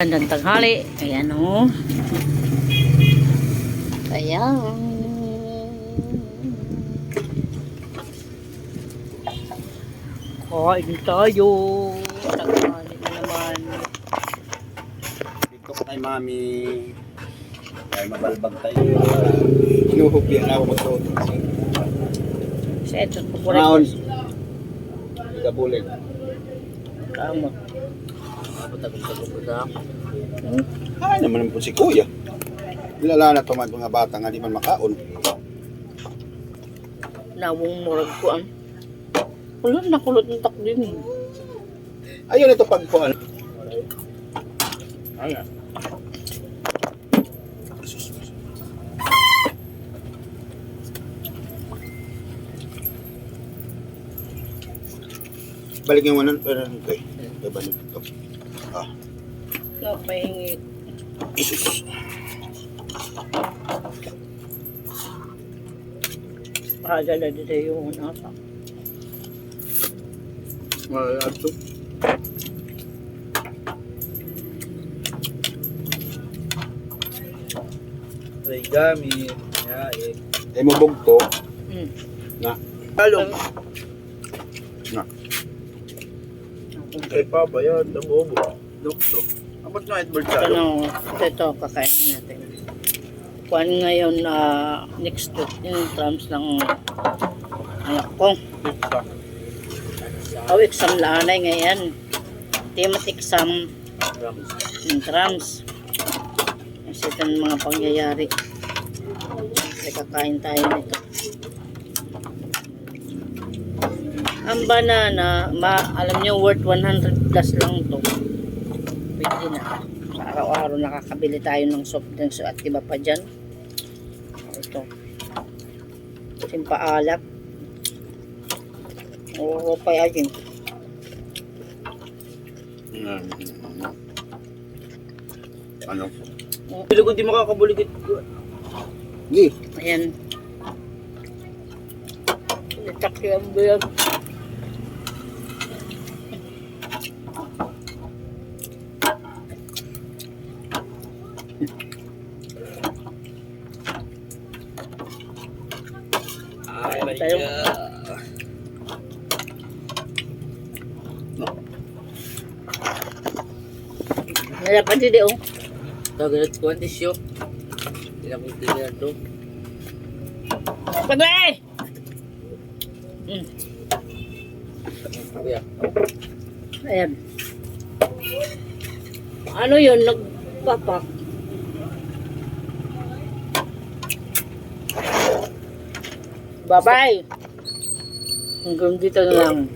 Gandang tanghali. Ayan o. Ayan. Kain tayo. Tanghali na naman. Dito kay mami. Dahil mabalbag tayo. Inuhubyan ako magtuto. Sa ito, Naon. pupulit. Ikabulig. Tama. Hmm? Ay naman po si kuya. Ilala na to mga bata nga di man makaon. Nawong murag ko ang. Kulot na kulot ng tak din. eh. Ayun ito pagpuan. Ayan. Balik yung wanan pero kay. Kay balik ito. Ah, No, pahingi. isus. Padala dito yung nasa. Ay, ato. May gamit. Yae. Ay mo bugto. Hmm. Na. Halong. Na. Kay Papa yan. Damobo. Dokto. Apat nga Edward Salo. Ano, ito kakain natin. Kuan ngayon na next week in terms ng anak ko. Oh, exam lanay ngayon. Temat exam in trams. Kasi ito mga pangyayari. Kasi kakain tayo nito. Ang banana, ma, alam nyo, worth 100 plus lang to. Pwede na. Sa araw-araw nakakabili tayo ng soft drinks at iba pa dyan. Ito. Simpaalat. Oo, pa yan. Mm. Ano? Pili ko di makakabuligit. Gi. Ayan. Itakyan mo yan. My Tayo. Nalapan din eh, oh. Tagalat ko ang disyo. Ilang tingnan to. Pagay! Mm. Ayan. Ano yun? Nagpapak. Bye-bye. Hanggang dito na lang.